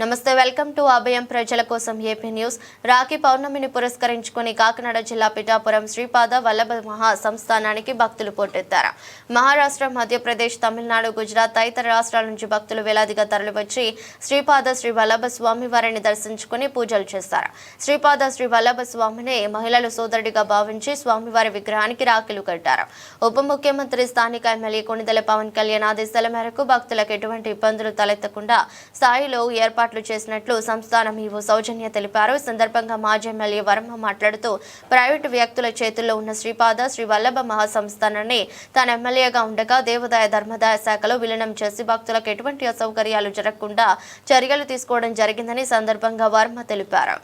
నమస్తే welcome to అభయం ప్రజల కోసం ఏపీ న్యూస్. రాఖీ పౌర్ణమిని పురస్కరించుకుని కాకినాడ జిల్లా పిఠాపురం శ్రీపాద వల్లభ మహా సంస్థానానికి భక్తులు పోటెత్తారు. మహారాష్ట్ర మధ్యప్రదేశ్ తమిళనాడు గుజరాత్ తదితర రాష్ట్రాల నుంచి భక్తులు వేలాదిగా తరలివచ్చి శ్రీపాద శ్రీ వల్లభ స్వామి వారిని దర్శించుకుని పూజలు చేస్తారు. శ్రీపాద శ్రీ వల్లభ స్వామిని మహిళలు సోదరుడిగా భావించి స్వామివారి విగ్రహానికి రాఖీలు కట్టారు. ఉప ముఖ్యమంత్రి స్థానిక ఎమ్మెల్యే కొణిదెల పవన్ కళ్యాణ్ ఆదేశాల మేరకు భక్తులకు ఎటువంటి ఇబ్బందులు తలెత్తకుండా స్థాయిలో ఏర్పాటు ఏర్పాట్లు చేసినట్లు సంస్థానం ఈవో సౌజన్య తెలిపారు. ఈ సందర్భంగా మాజీ ఎమ్మెల్యే వర్మ మాట్లాడుతూ ప్రైవేటు వ్యక్తుల చేతుల్లో ఉన్న శ్రీపాద శ్రీ వల్లభ మహాసంస్థానాన్ని తాను ఎమ్మెల్యేగా ఉండగా దేవాదాయ ధర్మదాయ శాఖలో విలీనం చేసి భక్తులకు ఎటువంటి అసౌకర్యాలు జరగకుండా చర్యలు తీసుకోవడం జరిగిందని సందర్భంగా వర్మ తెలిపారు.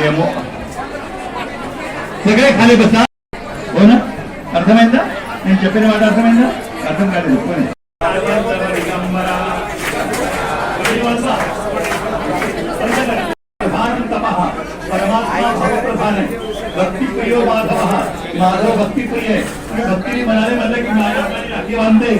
ఏమో సగరే ఖాళీ బస్సా అవునా అర్థమైందా నేను చెప్పిన మాట అర్థమైందా అర్థం కాలేదు పోనీ. పాదవల్లభ దిగంబర ప్రధానం తపః परमात्मा भव प्रधान है भक्ति प्रियो माधव माधव भक्ति प्रिय है भक्ति नहीं बनाने मतलब कि माधव मैंने राखी बांधे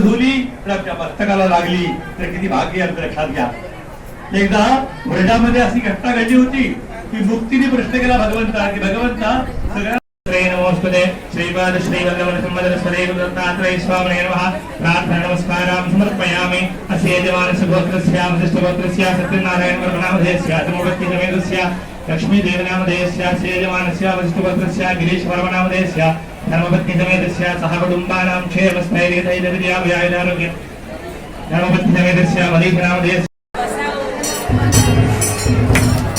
धुली आपल्या पथकाला लागली, तर किती भाग्य लक्षात घ्या. एकदा वर्डामध्ये अशी घटना घडली होती, की मुक्तीने प्रश्न केला भगवंता, की भगवंता श्रीपाद श्री भगवान प्रार्थना नमस्कारां समर्पयामि. अस्य यजमान सत्यनारायण वर्मनामधेयस्य समोगत्य समेतस्य. लक्ष्मी देवनामधेयस्य ధర్మపత్ని సమేతస్య సహ కుటుంబానాం క్షేమ స్థైర్య ధైర్య విద్యా వ్యాయుధారోగ్య ధర్మపత్ని సమేతస్య వలీధనామధేయస్య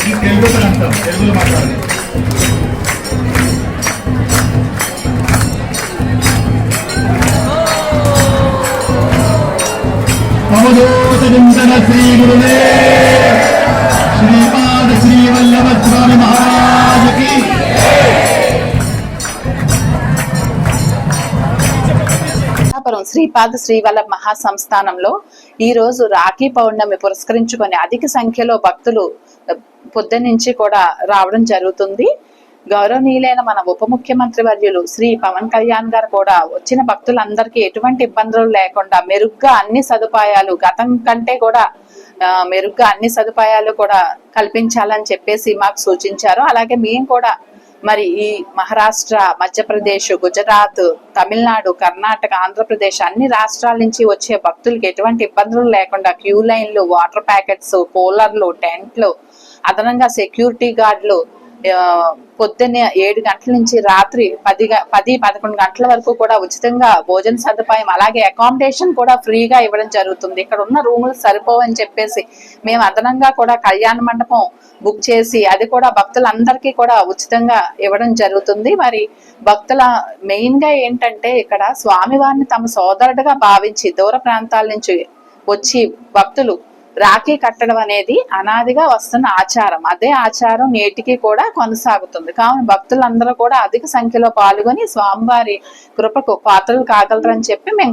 ఇది తెలుగు ప్రాంతం తెలుగులో మాట్లాడాలి అవధూతచింతన శ్రీ గురుదే శ్రీపాద శ్రీ వల్లభ స్వామి మహారాజకి శ్రీపాద శ్రీవల్లభ మహాసంస్థానంలో ఈ రోజు రాఖీ పౌర్ణమి పురస్కరించుకొని అధిక సంఖ్యలో భక్తులు పొద్దునుంచి కూడా రావడం జరుగుతుంది. గౌరవనీయులైన మన ఉప ముఖ్యమంత్రి వర్యులు శ్రీ పవన్ కళ్యాణ్ గారు కూడా వచ్చిన భక్తులందరికీ ఎటువంటి ఇబ్బందులు లేకుండా మెరుగ్గా అన్ని సదుపాయాలు గతం కంటే కూడా మెరుగ్గా అన్ని సదుపాయాలు కూడా కల్పించాలని చెప్పేసి మాకు సూచించారు. అలాగే మేము కూడా మరి ఈ మహారాష్ట్ర మధ్యప్రదేశ్ గుజరాత్ తమిళనాడు కర్ణాటక ఆంధ్రప్రదేశ్ అన్ని రాష్ట్రాల నుంచి వచ్చే భక్తులకి ఎటువంటి ఇబ్బందులు లేకుండా క్యూ లైన్లు వాటర్ ప్యాకెట్స్ కూలర్లు టెంట్లు అదనంగా సెక్యూరిటీ గార్డులు పొద్దున్నే ఏడు గంటల నుంచి రాత్రి పది పది పదకొండు గంటల వరకు కూడా ఉచితంగా భోజన సదుపాయం అలాగే అకామిడేషన్ కూడా ఫ్రీగా ఇవ్వడం జరుగుతుంది. ఇక్కడ ఉన్న రూములు సరిపోవని చెప్పేసి మేము అదనంగా కూడా కళ్యాణ మండపం బుక్ చేసి అది కూడా భక్తులందరికీ కూడా ఉచితంగా ఇవ్వడం జరుగుతుంది. మరి భక్తుల మెయిన్గా ఏంటంటే ఇక్కడ స్వామివారిని తమ సోదరుడిగా భావించి దూర ప్రాంతాల నుంచి వచ్చి భక్తులు రాఖీ కట్టడం అనేది అనాదిగా వస్తున్న ఆచారం. అదే ఆచారం నేటికి కూడా కొనసాగుతుంది. కావున భక్తులందరూ కూడా అధిక సంఖ్యలో పాల్గొని స్వామివారి కృపకు పాత్రలు కాగలరని చెప్పి మేము